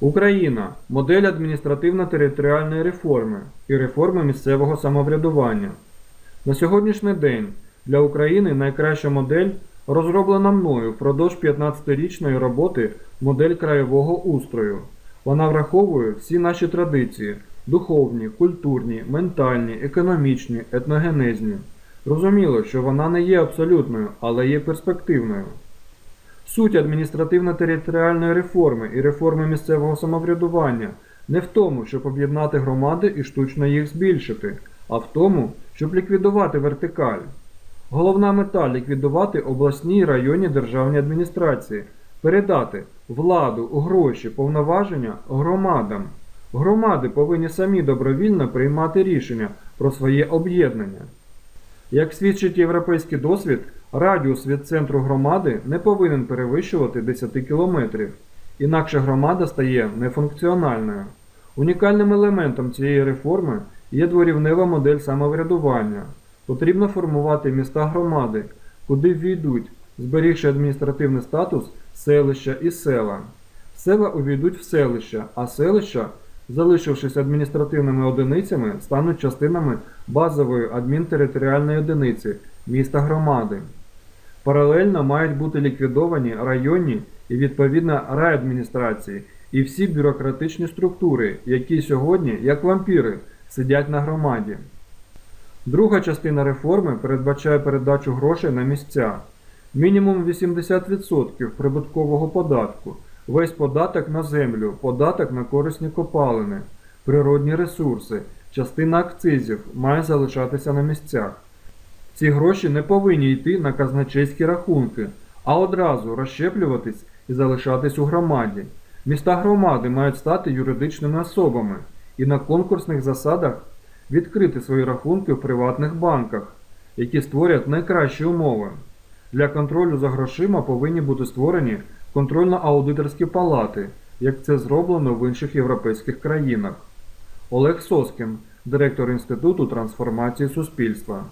Україна модель адміністративно-територіальної реформи і реформи місцевого самоврядування. На сьогоднішній день для України найкраща модель розроблена мною впродовж 15-річної роботи модель краєвого устрою. Вона враховує всі наші традиції духовні, культурні, ментальні, економічні, етногенезні. Зрозуміло, що вона не є абсолютною, але є перспективною. Суть адміністративно-територіальної реформи і реформи місцевого самоврядування не в тому, щоб об'єднати громади і штучно їх збільшити, а в тому, щоб ліквідувати вертикаль. Головна мета ліквідувати обласні і районні державні адміністрації, передати владу, гроші, повноваження громадам. Громади повинні самі добровільно приймати рішення про своє об'єднання. Як свідчить європейський досвід, радіус від центру громади не повинен перевищувати 10 кілометрів, інакше громада стає нефункціональною. Унікальним елементом цієї реформи є дворівнева модель самоврядування. Потрібно формувати міста громади, куди ввійдуть, зберігши адміністративний статус селища і села. Села увійдуть в селища, а селища, залишившись адміністративними одиницями, стануть частинами базової адмінтериторіальної одиниці міста громади. Паралельно мають бути ліквідовані районні і відповідно райадміністрації і всі бюрократичні структури, які сьогодні, як вампіри, сидять на громаді. Друга частина реформи передбачає передачу грошей на місця. Мінімум 80% прибуткового податку, весь податок на землю, податок на корисні копалини, природні ресурси, частина акцизів має залишатися на місцях. Ці гроші не повинні йти на казначейські рахунки, а одразу розщеплюватись і залишатись у громаді. Міста громади мають стати юридичними особами і на конкурсних засадах відкрити свої рахунки в приватних банках, які створять найкращі умови. Для контролю за грошима повинні бути створені контрольно-аудиторські палати, як це зроблено в інших європейських країнах. Олег Соскін, директор Інституту трансформації суспільства.